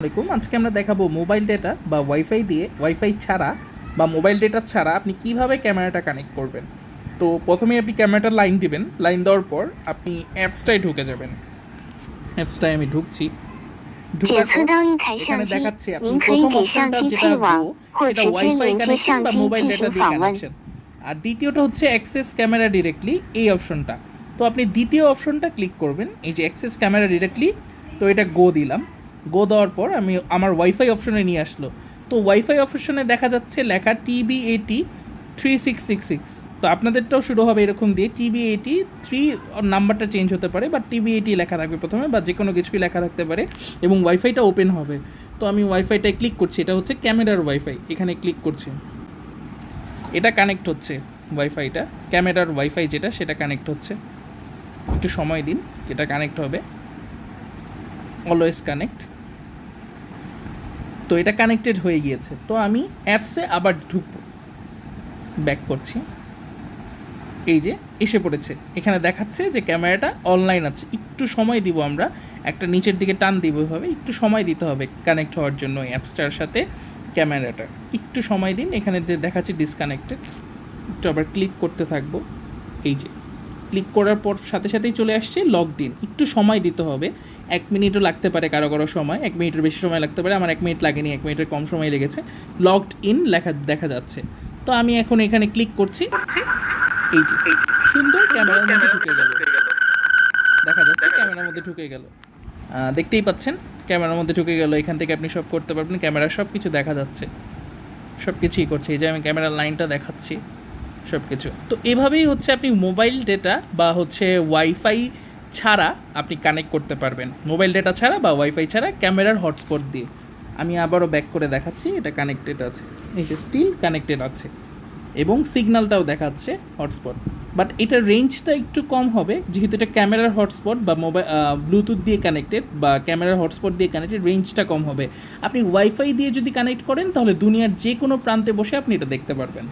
আসসালামাইকুম আজকে আমরা দেখাবো মোবাইল ডেটা বা ওয়াইফাই দিয়ে ওয়াইফাই ছাড়া বা মোবাইল ডেটা ছাড়া আপনি কীভাবে ক্যামেরাটা কানেক্ট করবেন। তো প্রথমে আপনি ক্যামেরাটা লাইন দিবেন। লাইন দেওয়ার পর আপনি অ্যাপসটায় ঢুকে যাবেন। অ্যাপসটায় আমি ঢুকছি। দেখাচ্ছি আর দ্বিতীয়টা হচ্ছে অ্যাক্সেস ক্যামেরা ডিরেক্টলি এই অপশনটা তো আপনি দ্বিতীয় অপশনটা ক্লিক করবেন। এই যে অ্যাক্সেস ক্যামেরা ডিরেক্টলি তো এটা গো দিলাম। গো দেওয়ার পর আমি আমার ওয়াইফাই অপশনে নিয়ে আসলো। তো ওয়াইফাই অপশনে দেখা যাচ্ছে লেখা TB eighty three six six six তো আপনাদেরটাও শুরু হবে এরকম দিয়ে। টিবি এইটি থ্রি নাম্বারটা চেঞ্জ হতে পারে বা টিবি এইটি লেখা থাকবে প্রথমে, বা যে কোনো কিছুই লেখা থাকতে পারে, এবং ওয়াইফাইটা ওপেন হবে। তো আমি ওয়াইফাইটায় ক্লিক করছি, এটা হচ্ছে ক্যামেরার ওয়াইফাই এখানে ক্লিক করছি। এটা কানেক্ট হচ্ছে ওয়াইফাইটা ক্যামেরার ওয়াইফাই যেটা, সেটা কানেক্ট হচ্ছে। একটু সময় দিন, এটা কানেক্ট হবে। অলওয়েজ কানেক্ট তো এটা কানেক্টেড হয়ে গিয়েছে। তো আমি অ্যাপসে আবার ঢুকবো। ব্যাক করছি। এই যে, এসে পড়েছে। এখানে দেখাচ্ছে যে ক্যামেরাটা অনলাইন আছে। একটু সময় দিব আমরা। একটা নিচের দিকে টান দিব এভাবে। একটু সময় দিতে হবে কানেক্ট হওয়ার জন্য অ্যাপসটার সাথে ক্যামেরাটা। একটু সময় দিন। এখানে যে দেখাচ্ছে ডিসকানেক্টেড একটু আবার ক্লিক করতে থাকব। এই যে। ক্লিক করার পর সাথে সাথেই চলে আসছে লগড ইন একটু সময় দিতে হবে। এক মিনিটও লাগতে পারে কারও কারও সময়। এক মিনিটের বেশি সময় লাগতে পারে। আমার এক মিনিট লাগেনি, এক মিনিটের কম সময় লেগেছে। লগড ইন লেখা, দেখা যাচ্ছে। তো আমি এখন এখানে ক্লিক করছি। এই যে, সুন্দর ক্যামেরার মধ্যে ঢুকে গেল। দেখা যাচ্ছে ক্যামেরার মধ্যে ঢুকে গেল। দেখতেই পাচ্ছেন? ক্যামেরার মধ্যে ঢুকে গেল। এখান থেকে আপনি সব করতে পারবেন। ক্যামেরা সব কিছু দেখা যাচ্ছে। সব কিছুই করছে। এই যে আমি ক্যামেরার লাইনটা দেখাচ্ছি। সব কিছু তো এভাবেই হচ্ছে আপনি মোবাইল ডেটা বা হচ্ছে ওয়াইফাই ছাড়া আপনি কানেক্ট করতে পারবেন। মোবাইল ডেটা ছাড়া বা ওয়াইফাই ছাড়া ক্যামেরার হটস্পট দিয়ে। আমি আবারও ব্যাক করে দেখাচ্ছি, এটা কানেক্টেড আছে। এই যে স্টিল কানেক্টেড আছে। এবং সিগন্যালটাও দেখাচ্ছে হটস্পট বাট এটার রেঞ্জটা একটু কম হবে, যেহেতু এটা ক্যামেরার হটস্পট বা মোবাইল ব্লুটুথ দিয়ে কানেক্টেড বা ক্যামেরার হটস্পট দিয়ে কানেক্টেড রেঞ্জটা কম হবে। আপনি ওয়াইফাই দিয়ে যদি কানেক্ট করেন, তাহলে দুনিয়ার যে কোনো প্রান্তে বসে আপনি এটা দেখতে পারবেন।